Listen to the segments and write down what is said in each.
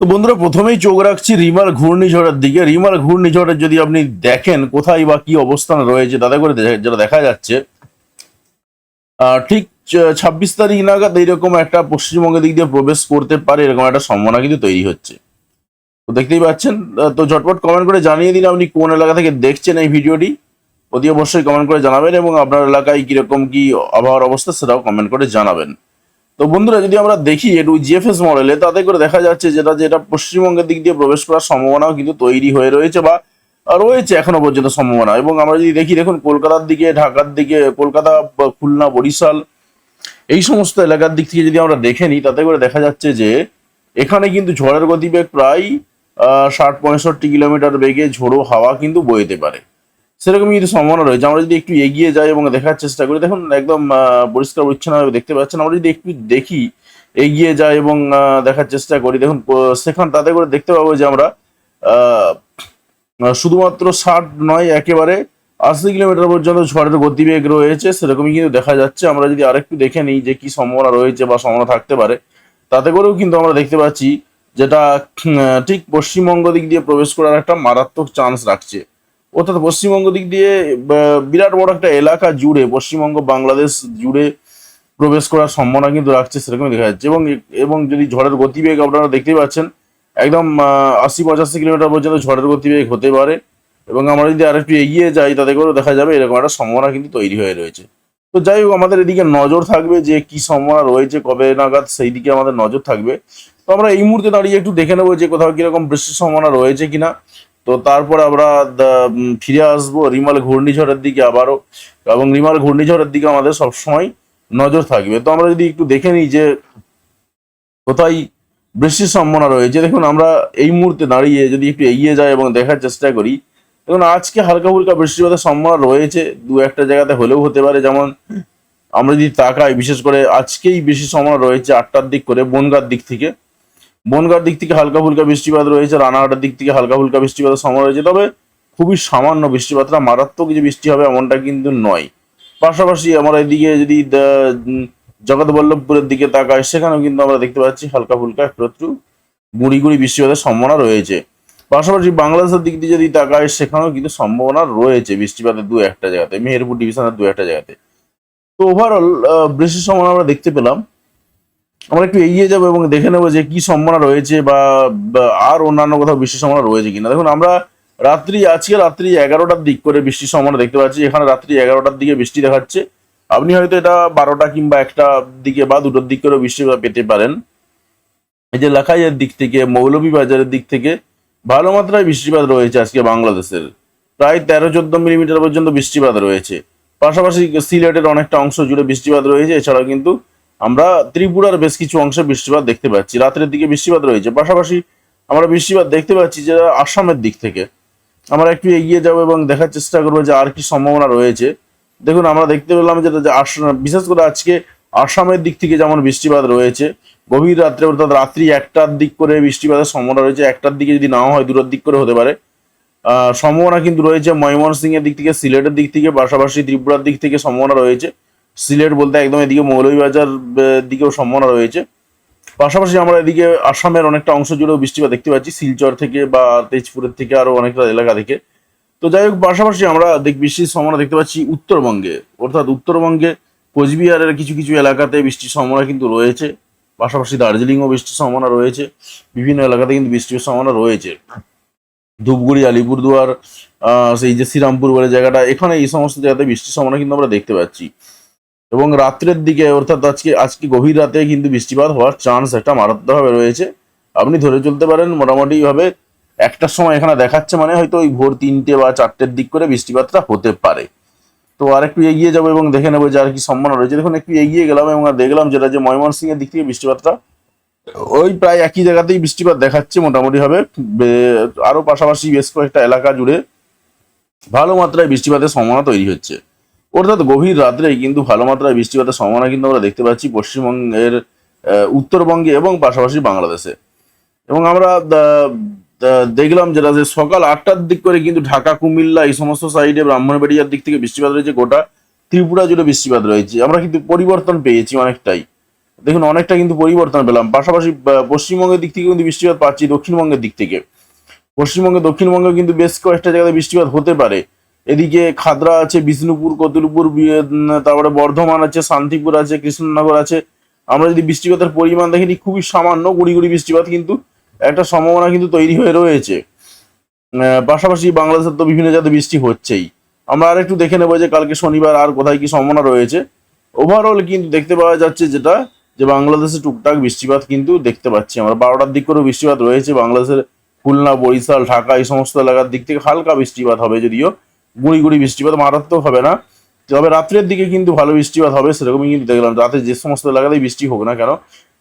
তো বন্ধুরা, প্রথমেই চোখ রাখছি রিমাল ঘূর্ণিঝড়ের দিকে। রিমাল ঘূর্ণিঝড়ের যদি আপনি দেখেন কোথায় বা কি অবস্থান রয়েছে, তাতে করে যেটা দেখা যাচ্ছে ঠিক ছাব্বিশ তারিখ নাগাদ এইরকম একটা পশ্চিমবঙ্গের দিক দিয়ে প্রবেশ করতে পারে, এরকম একটা সম্ভাবনা কিন্তু তৈরি হচ্ছে। তো দেখতেই পাচ্ছেন তো ঝটপট কমেন্ট করে জানিয়ে দিন আপনি কোন এলাকা থেকে দেখছেন এই ভিডিওটি। অতি অবশ্যই কমেন্ট করে জানাবেন এবং আপনার এলাকায় কীরকম কি আবহাওয়ার অবস্থা সেটাও কমেন্ট করে জানাবেন। তো বন্ধুরা, যদি আমরা দেখি একটু জিএফএস মডেলে তাতে করে দেখা যাচ্ছে যেটা যেটা পশ্চিমবঙ্গের দিক দিয়ে প্রবেশ করার সম্ভাবনাও কিন্তু তৈরি হয়ে রয়েছে বা রয়েছে এখনও পর্যন্ত সম্ভাবনা। এবং আমরা যদি দেখি, দেখুন কলকাতার দিকে, ঢাকার দিকে, কলকাতা খুলনা, বরিশাল, এই সমস্ত এলাকার দিক থেকে যদি আমরা দেখে নিই, তাতে করে দেখা যাচ্ছে যে এখানে কিন্তু ঝড়ের গতিবেগ প্রায় ষাট, পঁয়ষট্টি কিলোমিটার বেগে ঝোড়ো হাওয়া কিন্তু বইতে পারে। সেরকম কিন্তু সম্ভাবনা রয়েছে। আমরা যদি একটু এগিয়ে যাই এবং দেখার চেষ্টা করি, দেখুন, একদম পরিষ্কার পরিচ্ছন্নভাবে দেখতে পাচ্ছেন। আমরা যদি একটু দেখি, এগিয়ে যাই এবং দেখার চেষ্টা করি, দেখুন সেখান তাতে করে দেখতে পাবো যে আমরা শুধুমাত্র ষাট নয়, একেবারে আশি কিলোমিটার পর্যন্ত ঝড়ের গতিবেগ রয়েছে। সেরকমই কিন্তু দেখা যাচ্ছে। আমরা যদি আরেকটু দেখে নিই যে কি সম্ভাবনা রয়েছে বা সম্ভাবনা থাকতে পারে, তাতে করেও কিন্তু আমরা দেখতে পাচ্ছি যেটা ঠিক পশ্চিমবঙ্গ দিক দিয়ে প্রবেশ করার একটা মারাত্মক চান্স রাখছে। অর্থাৎ পশ্চিমবঙ্গ দিক দিয়ে বিরাট বড় একটা এলাকা জুড়ে, পশ্চিমবঙ্গ, বাংলাদেশ জুড়ে প্রবেশ করার সম্ভাবনা কিন্তু রাখছে, সেরকমই দেখা যাচ্ছে। এবং এবং যদি ঝড়ের গতিবেগ আপনারা দেখতেই পাচ্ছেন, একদম আশি পঁচাশি কিলোমিটার পর্যন্ত ঝড়ের গতিবেগ হতে পারে। এবং আমরা যদি আরেকটু এগিয়ে যাই, তাতে করেও দেখা যাবে এরকম একটা সম্ভাবনা কিন্তু তৈরি হয়ে রয়েছে। তো যাই হোক, আমাদের এদিকে নজর থাকবে যে কি সম্ভাবনা রয়েছে, কবে নাগাদ সেই দিকে আমাদের নজর থাকবে। তো আমরা এই মুহূর্তে দাঁড়িয়ে একটু দেখে নেব যে কোথাও কীরকম বৃষ্টির সম্ভাবনা রয়েছে কিনা। তো তারপর আমরা ফিরে আসব রিমাল ঘূর্ণিঝড়ের দিকে আবারও এবং রিমাল ঘূর্ণিঝড়ের দিকে আমাদের সবসময় নজর থাকবে। তো আমরা যদি একটু দেখে নিই যে কোথায় বৃষ্টির সম্ভাবনা রয়েছে। দেখুন, আমরা এই মুহূর্তে দাঁড়িয়ে যদি একটু এগিয়ে যাই এবং দেখার চেষ্টা করি, দেখুন, আজকে হালকা ফুলকা বৃষ্টিপাতের সম্ভাবনা রয়েছে। দু একটা জায়গাতে হলেও হতে পারে, যেমন আমরা যদি তাকাই, বিশেষ করে আজকেই বেশি সম্ভাবনা রয়েছে আটটার দিক করে বনগার দিক থেকে। বনগার দিক থেকে হালকা ফুলকা বৃষ্টিপাত রয়েছে, রানাঘাটের দিক থেকে হালকা ফুলকা বৃষ্টিপাতের সম্ভাবনা রয়েছে, তবে খুবই সামান্য বৃষ্টিপাতটা মারাত্মক যে বৃষ্টি হবে এমনটা কিন্তু নয়। পাশাপাশি আমরা এদিকে যদি জগৎবল্লভপুরের দিকে তাকাই, সেখানেও কিন্তু আমরা দেখতে পাচ্ছি হালকা ফুলকা একটু একটু গুঁড়ি গুঁড়ি বৃষ্টিপাতের সম্ভাবনা রয়েছে। পাশাপাশি বাংলাদেশের দিক দিয়ে যদি তাকাই, সেখানেও কিন্তু সম্ভাবনা রয়েছে বৃষ্টিপাতের দু একটা জায়গাতে, মেহেরপুর ডিভিশনের দু একটা জায়গাতে। তো ওভারঅল বৃষ্টির সম্ভাবনা আমরা দেখতে পেলাম। আমরা একটু এগিয়ে যাব এবং দেখে নেব যে কি সম্ভাবনা রয়েছে বা আর অন্যান্য কোথাও বৃষ্টির সম্ভাবনা রয়েছে কিনা। দেখুন, আমরা রাত্রি আজকে রাত্রি এগারোটার দিক করে বৃষ্টির সম্ভাবনা দেখতে পাচ্ছি। এখানে রাত্রি এগারোটার দিকে বৃষ্টি দেখাচ্ছে। আপনি হয়তো এটা বারোটা কিংবা একটা দিকে বা দুটোর দিক করে বৃষ্টি পেতে পারেন। এই যে লাখাইয়ের দিক থেকে, মৌলভীবাজারের দিক থেকে ভালো মাত্রায় বৃষ্টিপাত রয়েছে আজকে বাংলাদেশের। প্রায় তেরো চোদ্দ মিলিমিটার পর্যন্ত বৃষ্টিপাত রয়েছে। পাশাপাশি সিলেটের অনেকটা অংশ জুড়ে বৃষ্টিপাত রয়েছে। এছাড়াও কিন্তু আমরা ত্রিপুরার বেশ কিছু অংশে বৃষ্টিপাত দেখতে পাচ্ছি। রাত্রের দিকে বৃষ্টিপাত রয়েছে। পাশাপাশি আমরা বৃষ্টিপাত দেখতে পাচ্ছি যে আসামের দিক থেকে। আমরা একটু এগিয়ে যাব এবং দেখার চেষ্টা করব যে আর কি সম্ভাবনা রয়েছে। দেখুন, আমরা দেখতে পেলাম যে বিশেষ করে আজকে আসামের দিক থেকে যেমন বৃষ্টিপাত রয়েছে, গভীর রাত্রে অর্থাৎ রাত্রি একটার দিক করে বৃষ্টিপাতের সম্ভাবনা রয়েছে। একটার দিকে যদি নাও হয় দূরের দিক করে হতে পারে। সম্ভাবনা কিন্তু রয়েছে। ময়মনসিং এর দিক থেকে, সিলেটের দিক থেকে, পাশাপাশি ত্রিপুরার দিক থেকে সম্ভাবনা রয়েছে। সিলেট বলতে একদম এদিকে মৌলভীবাজার দিকেও সম্ভাবনা রয়েছে। পাশাপাশি আমরা এদিকে আসামের অনেকটা অংশ জুড়েও বৃষ্টিপাত দেখতে পাচ্ছি। শিলচর থেকে বা তেজপুরের থেকে আরও অনেকটা এলাকা থেকে। তো যাই হোক, পাশাপাশি আমরা বৃষ্টির সম্ভাবনা দেখতে পাচ্ছি উত্তরবঙ্গে। অর্থাৎ উত্তরবঙ্গে কোচবিহারের কিছু কিছু এলাকাতে বৃষ্টির সম্ভাবনা কিন্তু রয়েছে। পাশাপাশি দার্জিলিংও বৃষ্টির সম্ভাবনা রয়েছে। বিভিন্ন এলাকাতে কিন্তু বৃষ্টির সম্ভাবনা রয়েছে। ধূপগুড়ি, আলিপুরদুয়ার সেই যে শ্রীরামপুর বলে জায়গাটা, এখানে এই সমস্ত জায়গাতে বৃষ্টির সম্ভাবনা কিন্তু আমরা দেখতে পাচ্ছি। এবং রাত্রের দিকে, অর্থাৎ আজকে আজকে গভীর রাতে কিন্তু বৃষ্টিপাত হওয়ার চান্স একটা মারাত্মকভাবে রয়েছে। আপনি ধরে চলতে পারেন মোটামুটি ভাবে একটার সময় এখানে দেখাচ্ছে মানে হয়তো ওই ভোর তিনটে বা চারটের দিক করে বৃষ্টিপাতটা হতে পারে। তো আর একটু এগিয়ে যাব এবং দেখে নেব যে আর কি সম্ভাবনা রয়েছে। দেখুন, একটু এগিয়ে গেলাম এবং দেখলাম যেটা যে ময়মনসিং এর দিক থেকে বৃষ্টিপাতটা, ওই প্রায় একই জায়গাতেই বৃষ্টিপাত দেখাচ্ছে মোটামুটি ভাবে আরও পাশাপাশি বেশ কয়েকটা এলাকা জুড়ে ভালো মাত্রায় বৃষ্টিপাতের সম্ভাবনা তৈরি হচ্ছে। অর্থাৎ গভীর রাত্রে কিন্তু ভালো মাত্রায় বৃষ্টিপাতের সম্ভাবনা কিন্তু আমরা দেখতে পাচ্ছি পশ্চিমবঙ্গের উত্তরবঙ্গে এবং পাশাপাশি বাংলাদেশে। এবং আমরা দেখলাম যেটা যে সকাল আটটার দিক করে কিন্তু ঢাকা, কুমিল্লা এই সমস্ত সাইডে ব্রাহ্মণবাড়িয়ার দিক থেকে বৃষ্টিপাত রয়েছে, গোটা ত্রিপুরা জুড়ে বৃষ্টিপাত রয়েছে। আমরা কিন্তু পরিবর্তন পেয়েছি অনেকটাই। দেখুন, অনেকটা কিন্তু পরিবর্তন পেলাম। পাশাপাশি পশ্চিমবঙ্গের দিক থেকে কিন্তু বৃষ্টিপাত পাচ্ছি দক্ষিণবঙ্গের দিক থেকে। পশ্চিমবঙ্গে, দক্ষিণবঙ্গে কিন্তু বেশ কয়েকটা জায়গায় বৃষ্টিপাত হতে পারে। এদিকে খাদরা আছে বিষ্ণুপুর কতুলপুর তারপরে বর্ধমান আছে শান্তিপুর আছে কৃষ্ণনগর আছে। আমরা যদি বৃষ্টিপাতের পরিমাণ দেখি নি, খুবই সামান্য গুড়ি গুড়ি বৃষ্টিপাত কিন্তু একটা সম্ভাবনা কিন্তু তৈরি হয়ে রয়েছে। পাশাপাশি বাংলাদেশের তো বিভিন্ন জায়গায় বৃষ্টি হচ্ছেই। আমরা আরেকটু দেখে নেব যে কালকে শনিবার আর কোথায় কি সম্ভাবনা রয়েছে। ওভারঅল কিন্তু দেখতে পাওয়া যাচ্ছে যেটা যে বাংলাদেশে টুকটাক বৃষ্টিপাত কিন্তু দেখতে পাচ্ছি আমরা। বারোটার দিক করেও বৃষ্টিপাত রয়েছে বাংলাদেশের খুলনা বরিশাল ঢাকা এই সমস্ত এলাকার দিক থেকে হালকা বৃষ্টিপাত হবে যদিও। গুঁড়ি গুঁড়ি বৃষ্টিপাত মারাত্মক হবে না। তবে রাত্রের দিকে কিন্তু ভালো বৃষ্টিপাত হবে, সেরকমই কিন্তু দেখলাম। রাতে যে সমস্ত এলাকাতেই বৃষ্টি হোক না কেন?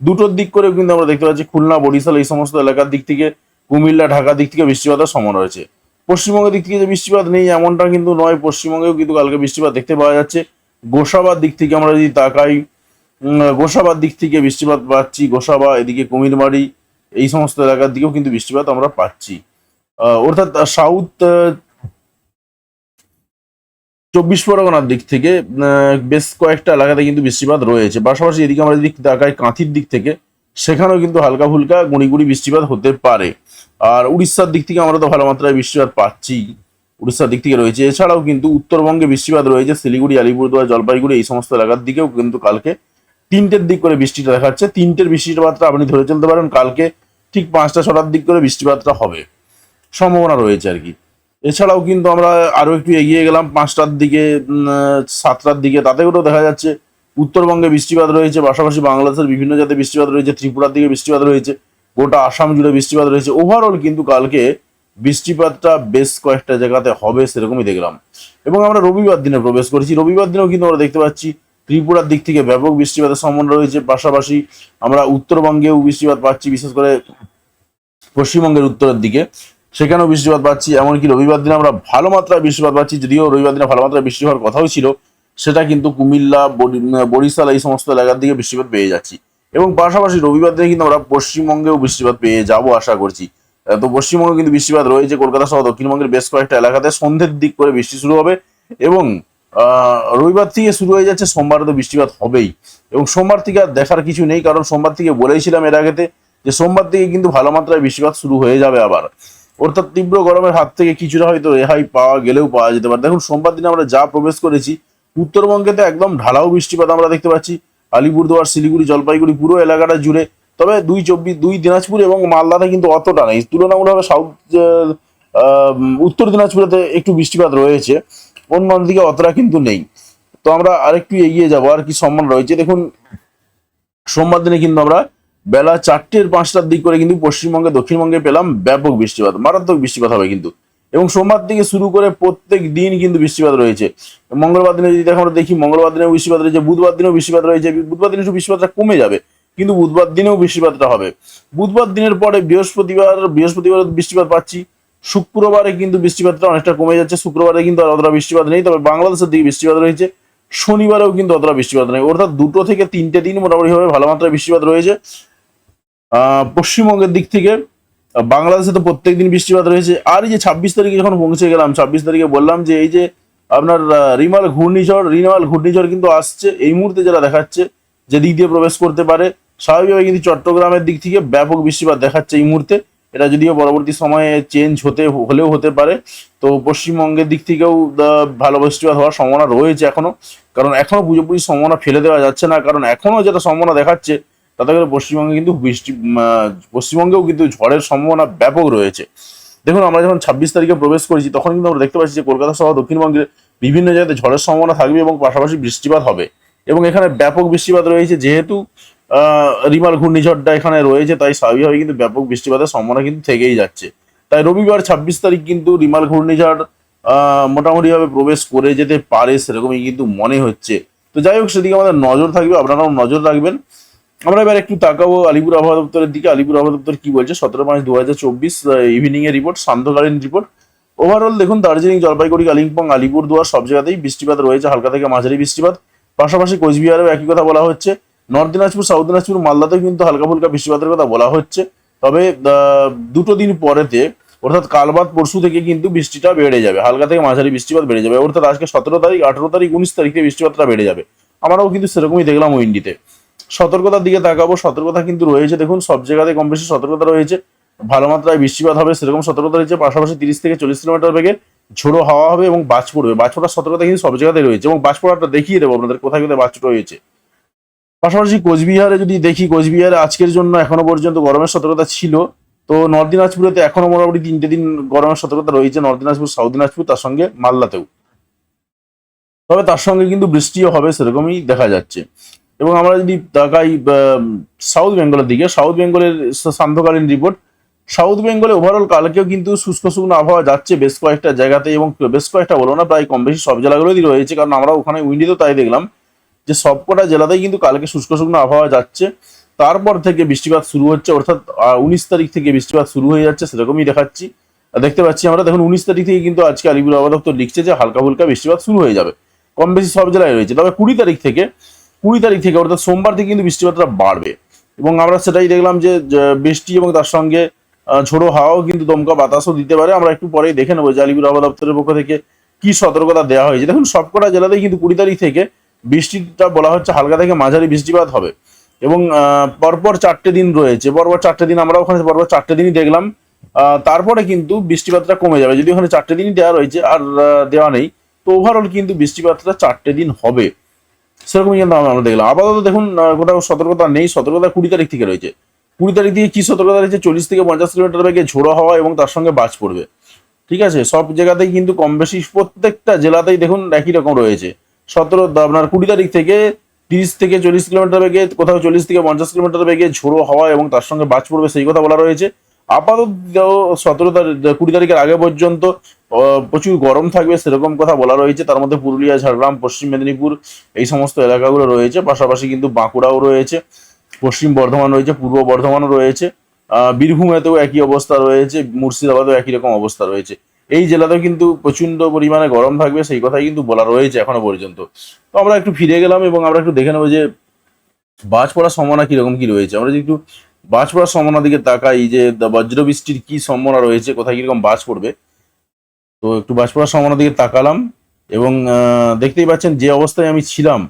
দুটোর দিক করেও কিন্তু আমরা দেখতে পাচ্ছি খুলনা, বরিশাল এই সমস্ত এলাকার দিক থেকে, কুমিল্লা, ঢাকার দিক থেকে বৃষ্টিপাতের সম্ভাবনা রয়েছে। পশ্চিমবঙ্গের দিক থেকে যে বৃষ্টিপাত নেই, এমনটা কিন্তু নয়। পশ্চিমবঙ্গেও কিন্তু কালকে বৃষ্টিপাত দেখতে পাওয়া যাচ্ছে। গোসাবার দিক থেকে আমরা যদি তাকাই গোসাবার দিক থেকে বৃষ্টিপাত পাচ্ছি। গোসাবা, এদিকে কুমিরমারি এই সমস্ত এলাকার দিকেও কিন্তু বৃষ্টিপাত আমরা পাচ্ছি। অর্থাৎ সাউথ চব্বিশ পরগনার দিক থেকে বেশ কয়েকটা এলাকাতে কিন্তু বৃষ্টিপাত রয়েছে। পাশাপাশি এদিকে আমরা যদি তাকাই কাঁথির দিক থেকে, সেখানেও কিন্তু হালকা ফুলকা গুঁড়ি বৃষ্টিপাত হতে পারে। আর উড়িষ্যার দিক থেকে আমরা তো ভালো মাত্রায় বৃষ্টিপাত পাচ্ছি। উড়িষ্যার দিক থেকে রয়েছে। এছাড়াও কিন্তু উত্তরবঙ্গে বৃষ্টিপাত রয়েছে। শিলিগুড়ি, আলিপুরদুয়ার, জলপাইগুড়ি এই সমস্ত এলাকার দিকেও কিন্তু কালকে তিনটের দিক করে বৃষ্টিটা দেখাচ্ছে। তিনটের বৃষ্টিপাতটা আপনি ধরে চলতে পারেন, কালকে ঠিক পাঁচটা, ছটার দিক করে বৃষ্টিপাতটা হবে। সম্ভাবনা রয়েছে আর কি। এছাড়াও কিন্তু আমরা আরও একটু এগিয়ে গেলাম, পাঁচটার দিকে সাতটার দিকে তাতে করেও দেখা যাচ্ছে উত্তরবঙ্গে বৃষ্টিপাত রয়েছে, পাশাপাশি বাংলাদেশের বিভিন্ন জায়গায় বৃষ্টিপাত রয়েছে, ত্রিপুরার দিকে বৃষ্টিপাত রয়েছে, গোটা আসাম জুড়ে বৃষ্টিপাত রয়েছে। ওভারঅল কিন্তু কালকে বৃষ্টিপাতটা বেশ কয়েকটা জায়গাতে হবে সেরকমই দেখলাম। এবং আমরা রবিবার দিনে প্রবেশ করেছি, রবিবার দিনেও কিন্তু আমরা দেখতে পাচ্ছি ত্রিপুরার দিক থেকে ব্যাপক বৃষ্টিপাতের সম্ভাবনা রয়েছে, পাশাপাশি আমরা উত্তরবঙ্গেও বৃষ্টিপাত পাচ্ছি, বিশেষ করে পশ্চিমবঙ্গের উত্তরের দিকে। সেখানেও বৃষ্টিপাত পাচ্ছি এমনকি রবিবার দিনে আমরা ভালো মাত্রায় বৃষ্টিপাত পাচ্ছি যদিও রবিবার দিনে ভালো মাত্রায় বৃষ্টি হওয়ার কথাও ছিল, সেটা কিন্তু কুমিল্লা বরি- বরিশাল এই সমস্ত এলাকার দিকে বৃষ্টিপাত পেয়ে যাচ্ছি। এবং পাশাপাশি রবিবার দিনে কিন্তু আমরা পশ্চিমবঙ্গেও বৃষ্টিপাত পেয়ে যাব আশা করছি। তো পশ্চিমবঙ্গে কিন্তু বৃষ্টিপাত রয়েছে কলকাতা সহ দক্ষিণবঙ্গের বেশ কয়েকটা এলাকাতে, সন্ধ্যের দিক করে বৃষ্টি শুরু হবে এবং রবিবার থেকে শুরু হয়ে যাচ্ছে, সোমবার তো বৃষ্টিপাত হবেই। এবং সোমবার থেকে আর দেখার কিছু নেই, কারণ সোমবার থেকে বলেইছিলাম এর আগেতে যে সোমবার থেকে কিন্তু ভালো মাত্রায় বৃষ্টিপাত শুরু হয়ে যাবে আবার। অর্থাৎ তীব্র গরমের হাত থেকে কিছুটা হয়তো রেহাই পাওয়া গেলেও পাওয়া যেতে পারে। দেখুন, সোমবার দিনে আমরা যা প্রবেশ করেছি, উত্তরবঙ্গে তো একদম ঢালাও বৃষ্টিপাত আমরা দেখতে পাচ্ছি। আলিপুরদুয়ার, শিলিগুড়ি, জলপাইগুড়ি পুরো এলাকাটা জুড়ে। তবে দুই চব্বিশ, দুই দিনাজপুর এবং মালদাতে কিন্তু অতটা নেই। তুলনামূলকভাবে সাউথ উত্তর দিনাজপুরেতে একটু বৃষ্টিপাত রয়েছে। অন্য দিকে অতটা কিন্তু নেই। তো আমরা আরেকটু এগিয়ে যাব। আর কি সম্মান রয়েছে? দেখুন, সোমবার দিনে কিন্তু আমরা বেলা চারটের পাঁচটার দিক করে কিন্তু পশ্চিমবঙ্গে, দক্ষিণবঙ্গে পেলাম ব্যাপক বৃষ্টিপাত, মারাত্মক বৃষ্টিপাত হবে কিন্তু। এবং সোমবার থেকে শুরু করে প্রত্যেক দিন কিন্তু বৃষ্টিপাত রয়েছে। মঙ্গলবার দিনে যদি আমরা দেখি, মঙ্গলবার দিনেও বৃষ্টিপাত রয়েছে, বুধবার দিনেও বৃষ্টিপাত রয়েছে, বুধবার দিনে বৃষ্টিপাতটা কমে যাবে, কিন্তু বুধবার দিনেও বৃষ্টিপাতটা হবে। বুধবার দিনের পরে বৃহস্পতিবার বৃহস্পতিবার বৃষ্টিপাত পাচ্ছি। শুক্রবারে কিন্তু বৃষ্টিপাতটা অনেকটা কমে যাচ্ছে, শুক্রবারে কিন্তু আর অতটা বৃষ্টিপাত নেই, তবে বাংলাদেশের দিকে বৃষ্টিপাত রয়েছে। শনিবারেও কিন্তু অতটা বৃষ্টিপাত নেই, অর্থাৎ দুটো থেকে তিনটে দিন মোটামুটি ভাবে ভালো মাত্রায় বৃষ্টিপাত রয়েছে। পশ্চিমবঙ্গের দিক থেকে বাংলাদেশে তো প্রত্যেক দিন বৃষ্টিপাত রয়েছে। আর এই যে ছাব্বিশ তারিখে যখন পৌঁছে গেলাম, ছাব্বিশ তারিখে বললাম যে এই যে আপনার রিমাল ঘূর্ণিঝড় রিমাল ঘূর্ণিঝড় কিন্তু আসছে। এই মুহূর্তে যারা দেখাচ্ছে যে দিক দিয়ে প্রবেশ করতে পারে, স্বাভাবিকভাবে কিন্তু চট্টগ্রামের দিক থেকে ব্যাপক বৃষ্টিপাত দেখাচ্ছে এই মুহূর্তে। এটা যদিও পরবর্তী সময়ে চেঞ্জ হতে, হলেও হতে পারে। তো পশ্চিমবঙ্গের দিক থেকেও ভালো বৃষ্টিপাত হওয়ার সম্ভাবনা রয়েছে এখনও। কারণ এখনও পুজোপুরি সম্ভাবনা ফেলে দেওয়া যাচ্ছে না। কারণ এখনও যেটা সম্ভাবনা দেখাচ্ছে তাতে করে পশ্চিমবঙ্গে কিন্তু বৃষ্টি পশ্চিমবঙ্গেও কিন্তু ঝড়ের সম্ভাবনা ব্যাপক রয়েছে। দেখুন, আমরা যখন ছাব্বিশ তারিখে প্রবেশ করেছি, তখন কিন্তু আমরা দেখতে পাচ্ছি যে কলকাতা সহ দক্ষিণবঙ্গের বিভিন্ন জায়গাতে ঝড়ের সম্ভাবনা থাকবে এবং পাশাপাশি বৃষ্টিপাত হবে। এবং এখানে ব্যাপক বৃষ্টিপাত রয়েছে, যেহেতু রিমাল ঘূর্ণিঝড়টা এখানে রয়েছে, তাই স্বাভাবিকভাবে কিন্তু ব্যাপক বৃষ্টিপাতের সম্ভাবনা কিন্তু থেকেই যাচ্ছে। তাই রবিবার ছাব্বিশ তারিখ কিন্তু রিমাল ঘূর্ণিঝড় মোটামুটিভাবে প্রবেশ করে যেতে পারে, সেরকমই কিন্তু মনে হচ্ছে। তো যাই হোক, সেদিকে আমাদের নজর থাকবে, আপনারাও নজর রাখবেন। আমরা এবার একটু তাকাবো আলিপুর আবহাওয়া দপ্তরের দিকে। আলিপুর আবহাওয়া দপ্তর কি বলছে? সতেরো পাঁচ দু হাজার চব্বিশ ইভিনিং এর রিপোর্ট সান্ধ্যকালীন রিপোর্ট ওভারঅল দেখুন, দার্জিলিং, জলপাইগুড়ি, কালিম্পং আলিপুর দুয়ার সব জায়গাতেই বৃষ্টিপাত রয়েছে, হালকা থেকে মাঝারি বৃষ্টিপাত। পাশাপাশি কোচবিহারেও একই কথা বলা হচ্ছে। নর্থ দিনাজপুর, সাউথ দিনাজপুর, মালদাতেও কিন্তু হালকা ফুলকা বৃষ্টিপাতের কথা বলা হচ্ছে। তবে দুটো দিন পরেতে, অর্থাৎ কাল বাদ পরশু থেকে কিন্তু বৃষ্টিটা বেড়ে যাবে। হালকা থেকে মাঝারি বৃষ্টিপাত বেড়ে যাবে। অর্থাৎ আজকে সতেরো তারিখ, আঠেরো তারিখ, উনিশ তারিখে বৃষ্টিপাতটা বেড়ে যাবে। আমরাও কিন্তু সেরকমই দেখলাম উইন্ডিতে সতর্কতার দিকে তাকাবো, সতর্কতা কিন্তু রয়েছে। দেখুন, সব জায়গাতে কম বেশি সতর্কতা রয়েছে। ভালো মাত্রায় বৃষ্টিপাত হবে, সেরকম সতর্কতা রয়েছে। পাশাপাশি তিরিশ থেকে চল্লিশ কিলোমিটার বেগে ঝোড়ো হাওয়া হবে এবং বাজ পড়বে। বাজ পড়ার সতর্কতা কিন্তু সব জায়গাতে রয়েছে এবং বাজ পড়াটা দেখিয়ে দেবো আপনাদের কোথায় কোথায় বাজ রয়েছে। পাশাপাশি কোচবিহারে যদি দেখি, কোচবিহারে আজকের জন্য এখনও পর্যন্ত গরমের সতর্কতা ছিল। তো নর্থ দিনাজপুরেতে এখনও মোটামুটি তিনটে দিন গরমের সতর্কতা রয়েছে, নর্থ দিনাজপুর, সাউথ দিনাজপুর, তার সঙ্গে মালদাতেও। তবে তার সঙ্গে কিন্তু বৃষ্টিও হবে, সেরকমই দেখা যাচ্ছে। এবং আমরা যদি তাকাই সাউথ বেঙ্গলের দিকে সাউথ বেঙ্গলের সান্ধ্যকালীন রিপোর্ট সাউথ বেঙ্গলে ওভারঅল কালকেও কিন্তু শুষ্ক শুকনো আবহাওয়া যাচ্ছে বেশ কয়েকটা জায়গাতে এবং বেশ কয়েকটা বলো না, প্রায় কম বেশি সব জেলাগুলোই রয়েছে। কারণ আমরা ওখানে উইন্ডিতেও তাই দেখলাম যে সবকটা জেলাতেই কিন্তু কালকে শুষ্ক শুকনো আবহাওয়া যাচ্ছে। তারপর থেকে বৃষ্টিপাত শুরু হচ্ছে, অর্থাৎ উনিশ তারিখ থেকে বৃষ্টিপাত শুরু হয়ে যাচ্ছে, সেরকমই দেখাচ্ছি। দেখতে পাচ্ছি আমরা, দেখুন, উনিশ তারিখ থেকে কিন্তু আজকে আলিপুর আবহাওয়া দপ্তর লিখছে যে হালকা ফুলকা বৃষ্টিপাত শুরু হয়ে যাবে। কম বেশি সব জেলায় রয়েছে। তবে কুড়ি তারিখ থেকে কুড়ি তারিখ থেকে, অর্থাৎ সোমবার থেকে কিন্তু বৃষ্টিপাতটা বাড়বে। এবং আমরা সেটাই দেখলাম যে বৃষ্টি এবং তার সঙ্গে ঝোড়ো হাওয়াও কিন্তু দমকা বাতাসও দিতে পারে। আমরা একটু পরেই দেখে নেব যে আলিপুর আবহাওয়া দপ্তরের পক্ষ থেকে কি সতর্কতা দেওয়া হয়েছে। দেখুন, সবকটা জেলাতেই কিন্তু কুড়ি তারিখ থেকে বৃষ্টিটা বলা হচ্ছে হালকা থেকে মাঝারি বৃষ্টিপাত হবে। এবং পরপর চারটে দিন রয়েছে। পরপর চারটে দিন আমরা ওখানে পরপর চারটে দিনই দেখলাম। তারপরে কিন্তু বৃষ্টিপাতটা কমে যাবে। যদি ওখানে চারটে দিনই দেওয়া রয়েছে, আর দেওয়া নেই। তো ওভারঅল কিন্তু বৃষ্টিপাতটা চারটে দিন হবে। সেরকমই কিন্তু আমরা দেখলাম। আপাতত দেখুন কোথাও সতর্কতা নেই, সতর্কতা কুড়ি তারিখ থেকে রয়েছে। কুড়ি তারিখ থেকে কি সতর্কতা রয়েছে? চল্লিশ থেকে পঞ্চাশ কিলোমিটার বেগে ঝোড়ো হওয়া এবং তার সঙ্গে বাজ পড়বে। ঠিক আছে? সব জায়গাতেই কিন্তু কম বেশি প্রত্যেকটা জেলাতেই দেখুন একই রকম রয়েছে। সতেরো আপনার কুড়ি তারিখ থেকে তিরিশ থেকে চল্লিশ কিলোমিটার বেগে, কোথাও চল্লিশ থেকে পঞ্চাশ কিলোমিটার বেগে ঝোড়ো হওয়া এবং তার সঙ্গে বাজ পড়বে, সেই কথা বলা রয়েছে। আপাতত সতেরো তারিখ, কুড়ি তারিখের আগে পর্যন্ত প্রচুর গরম থাকবে সেরকম কথা বলা রয়েছে। তার মধ্যে পুরুলিয়া, ঝাড়গ্রাম, পশ্চিম মেদিনীপুর এই সমস্ত এলাকাগুলো রয়েছে। পাশাপাশি কিন্তু বাঁকুড়াও রয়েছে। পশ্চিম বর্ধমান রয়েছে, পূর্ব বর্ধমানও রয়েছে। বীরভূমেতেও একই অবস্থা রয়েছে, মুর্শিদাবাদেও একই রকম অবস্থা রয়েছে। এই জেলাতেও কিন্তু প্রচণ্ড পরিমাণে গরম থাকবে, সেই কথাই কিন্তু বলা রয়েছে এখনও পর্যন্ত। তো আমরা একটু ফিরে গেলাম এবং আমরা একটু দেখে নেব যে বাজ পড়ার সম্ভাবনা কীরকম কি রয়েছে। আমরা যদি একটু বাজ পড়ার সম্ভাবনার দিকে তাকাই যে বজ্র বৃষ্টির কি সম্ভাবনা রয়েছে, কোথায় কীরকম বাজ পড়বে। তো একটু বাজ পড়ার সম্ভাবনার দিকে তাকালাম এবং দেখতেই পাচ্ছেন যে অবস্থায় আমি ছিলাম,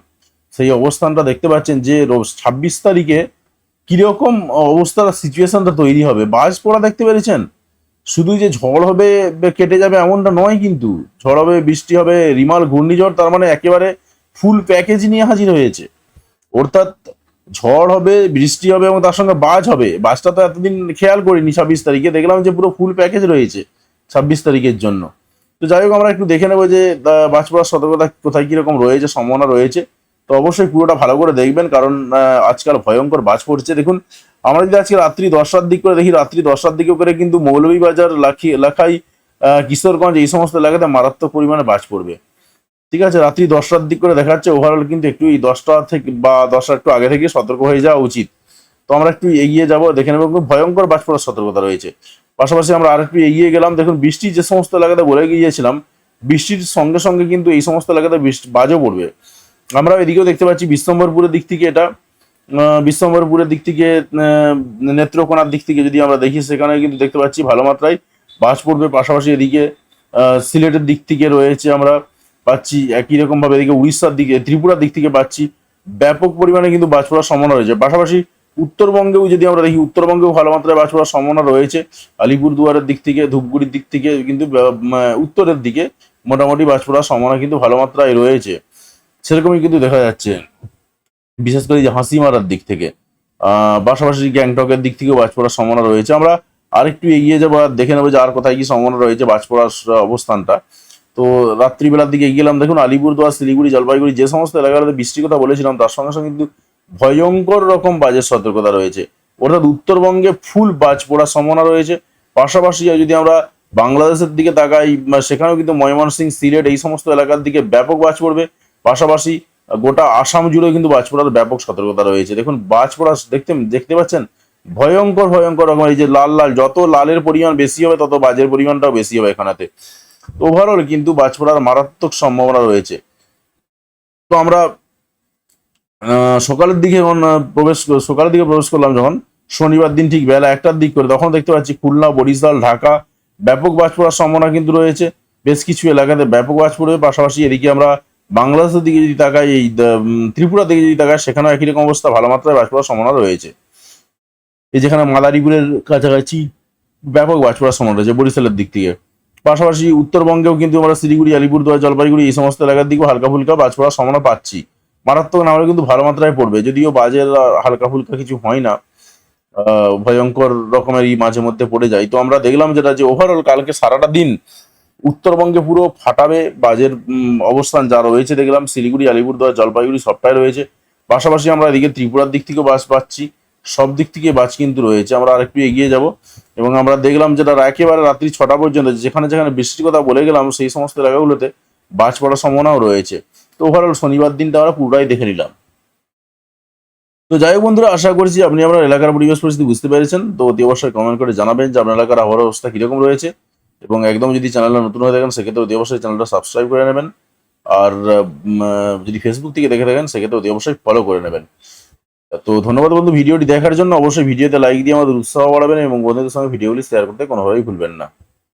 সেই অবস্থানটা দেখতে পাচ্ছেন যে ছাব্বিশ তারিখে কীরকম অবস্থা, সিচুয়েশনটা তৈরি হবে। বাজ পড়া দেখতে পেরেছেন? শুধু যে ঝড় হবে কেটে যাবে এমনটা নয় কিন্তু, ঝড় হবে, বৃষ্টি হবে, রিমাল ঘূর্ণিঝড়, তার মানে একেবারে ফুল প্যাকেজ নিয়ে হাজির হয়েছে। অর্থাৎ ঝড় হবে, বৃষ্টি হবে এবং তার সঙ্গে বাজ হবে। বাজটা তো এতদিন খেয়াল করিনি, ছাব্বিশ তারিখে। দেখলাম যে পুরো ফুল প্যাকেজ রয়েছে ছাব্বিশ তারিখের জন্য। তো যাই হোক, আমরা একটু দেখে নেব যে বাজ পড়ার সতর্কতা কোথায় কীরকম রয়েছে, সম্ভাবনা রয়েছে। তো অবশ্যই পুরোটা ভালো করে দেখবেন, কারণ আজকাল ভয়ঙ্কর বাজ পড়ছে। দেখুন, আমরা যদি আজকে রাত্রি দশটার দিক করে দেখি, রাত্রি দশটার দিকে করে কিন্তু মৌলভীবাজার, লাখি এলাকায় কিশোরগঞ্জ এই সমস্ত এলাকাতে মারাত্মক পরিমাণে বাজ পড়বে। ঠিক আছে, রাত্রি দশটার দিক করে দেখা যাচ্ছে ওভারঅল কিন্তু একটু এই দশটা থেকে বা দশটা একটু আগে থেকে সতর্ক হয়ে যাওয়া উচিত। তো আমরা একটু এগিয়ে যাব, দেখে নেব খুব ভয়ঙ্কর বাজ পড়ার সতর্কতা রয়েছে। পাশাপাশি আমরা আর একটু এগিয়ে গেলাম, দেখুন বৃষ্টি যে সমস্ত এলাকাতে বলে গিয়েছিলাম, বৃষ্টির সঙ্গে সঙ্গে কিন্তু এই সমস্ত এলাকাতে বৃষ্টি বাজও পড়বে। আমরা এদিকেও দেখতে পাচ্ছি বিশ্বম্বরপুরের দিক থেকে এটা বিশ্বম্বরপুরের দিক থেকে নেত্রকোনার দিক থেকে যদি আমরা দেখি, সেখানে কিন্তু দেখতে পাচ্ছি ভালো মাত্রায় বাজ পড়বে। পাশাপাশি এদিকে সিলেটের দিক থেকে রয়েছে আমরা পাচ্ছি, একই রকম ভাবে এদিকে উড়িষ্যার দিকে, ত্রিপুরার দিক থেকে পাচ্ছি। ব্যাপক পরিমাণে কিন্তু বাজ পড়ার সম্ভাবনা রয়েছে। পাশাপাশি উত্তরবঙ্গেও যদি আমরা দেখি, উত্তরবঙ্গেও ভালো মাত্রায় বাজ পড়ার সম্ভাবনা রয়েছে। আলিপুরদুয়ারের দিক থেকে, ধূপগুড়ির দিক থেকে কিন্তু উত্তরের দিকে মোটামুটি বাজ পড়ার সম্ভাবনা কিন্তু ভালো মাত্রায় রয়েছে। সেরকমই কিন্তু দেখা যাচ্ছে। বিশেষ করে যে হাসি মারার দিক থেকে। আহ, পাশাপাশি গ্যাংটকের দিক থেকেও বাজ পড়ার সম্ভাবনা রয়েছে। আমরা আরেকটু এগিয়ে যাব আর দেখে নেব যে আর কোথায় কি সম্ভাবনা রয়েছে বাজ পড়ার অবস্থানটা। তো রাত্রিবেলার দিকে গেলাম দেখুন, আলিপুরদুয়ার, শিলিগুড়ি, জলপাইগুড়ি, যে সমস্ত এলাকাগুলোতে বৃষ্টির কথা বলেছিলাম, তার সঙ্গে সঙ্গে কিন্তু ভয়ঙ্কর রকম বাজের সতর্কতা রয়েছে। অর্থাৎ উত্তরবঙ্গে ফুল বাজ পড়ার সম্ভাবনা রয়েছে। পাশাপাশি যদি আমরা বাংলাদেশের দিকে তাকাই সেখানেও কিন্তু ময়মনসিং সিলেট এই সমস্ত এলাকার দিকে ব্যাপক বাজ পড়বে। পাশাপাশি গোটা আসাম জুড়েও কিন্তু বাজ পড়ার ব্যাপক সতর্কতা রয়েছে। দেখুন, বাজ পড়া দেখতে দেখতে পাচ্ছেন? ভয়ঙ্কর ভয়ঙ্কর রকম, এই যে লাল লাল, যত লালের পরিমাণ বেশি হবে, তত বাজের পরিমাণটাও বেশি হবে এখানেতে। ওভারঅল কিন্তু বাজ পড়ার মারাত্মক সম্ভাবনা রয়েছে। তো আমরা সকালের দিকে যখন প্রবেশ সকালের দিকে প্রবেশ করলাম যখন, শনিবার দিন ঠিক বেলা একটার দিক করে, তখন দেখতে পাচ্ছি খুলনা, বরিশাল, ঢাকা ব্যাপক বাজ পড়ার সম্ভাবনা কিন্তু রয়েছে। বেশ কিছু এলাকাতে ব্যাপক বাজ পড়বে পাশাপাশি এদিকে আমরা বাংলাদেশের দিকে যদি তাকাই, এই ত্রিপুরার দিকে যদি তাকাই, সেখানেও একই রকম অবস্থা, ভালো মাত্রায় বাজ পড়ার সম্ভাবনা রয়েছে। এই যেখানে মাদারীপুরের কাছাকাছি ব্যাপক বাজ পড়ার সম্ভাবনা রয়েছে, বরিশালের দিক থেকে। পাশাপাশি উত্তরবঙ্গেও কিন্তু আমরা শিলিগুড়ি, আলিপুরদুয়ার, জলপাইগুড়ি এই সমস্ত এলাকার দিকেও হালকা ফুলকা বাজ পড়ার সম্ভাবনা পাচ্ছি। মারাত্মক না কিন্তু ভালো মাত্রায় পড়বে, যদিও বাজের হালকা ফুলকা কিছু হয় না। ভয়ঙ্কর রকমেরই মাঝে মধ্যে পড়ে যায়। তো আমরা দেখলাম যেটা যে ওভারঅল কালকে সারাটা দিন উত্তরবঙ্গে পুরো ফাটাবে বাজের অবস্থান যা রয়েছে। দেখলাম শিলিগুড়ি, আলিপুরদুয়ার, জলপাইগুড়ি সবটাই রয়েছে। পাশাপাশি আমরা এদিকে ত্রিপুরার দিক থেকেও বাস পাচ্ছি। সব দিক থেকে বাজ কিন্তু রয়েছে। আমরা আরেকটু এগিয়ে যাব এবং আমরা দেখলাম যেটা একেবারে রাত্রি ছটা পর্যন্ত যেখানে যেখানে বৃষ্টির কথা বলে গেলাম, সেই সমস্ত এলাকাগুলোতে বাজ পড়ার সম্ভাবনাও রয়েছে। তো ওভারঅল শনিবার দিনটা আমরা পুরোটাই দেখে নিলাম। তো যাই হোক বন্ধুরা, আশা করছি আপনি আপনার এলাকার পরিবেশ পরিস্থিতি বুঝতে পেরেছেন। তো অতি অবশ্যই কমেন্ট করে জানাবেন যে আপনার এলাকার আবহাওয়ার অবস্থা কীরকম রয়েছে। এবং একদম যদি চ্যানেলটা নতুন হয়ে থাকেন, সেক্ষেত্রে অতি অবশ্যই চ্যানেলটা সাবস্ক্রাইব করে নেবেন। আর যদি ফেসবুক থেকে দেখে থাকেন, সেক্ষেত্রে অতি অবশ্যই ফলো করে নেবেন। তো ধন্যবাদ বন্ধু, ভিডিওটি দেখার জন্য অবশ্যই ভিডিওতে লাইক দিয়ে আমাদের উৎসাহ বাড়াবেন এবং বন্ধুদের সঙ্গে ভিডিওগুলি শেয়ার করতে কোনোভাবেই ভুলবেন না।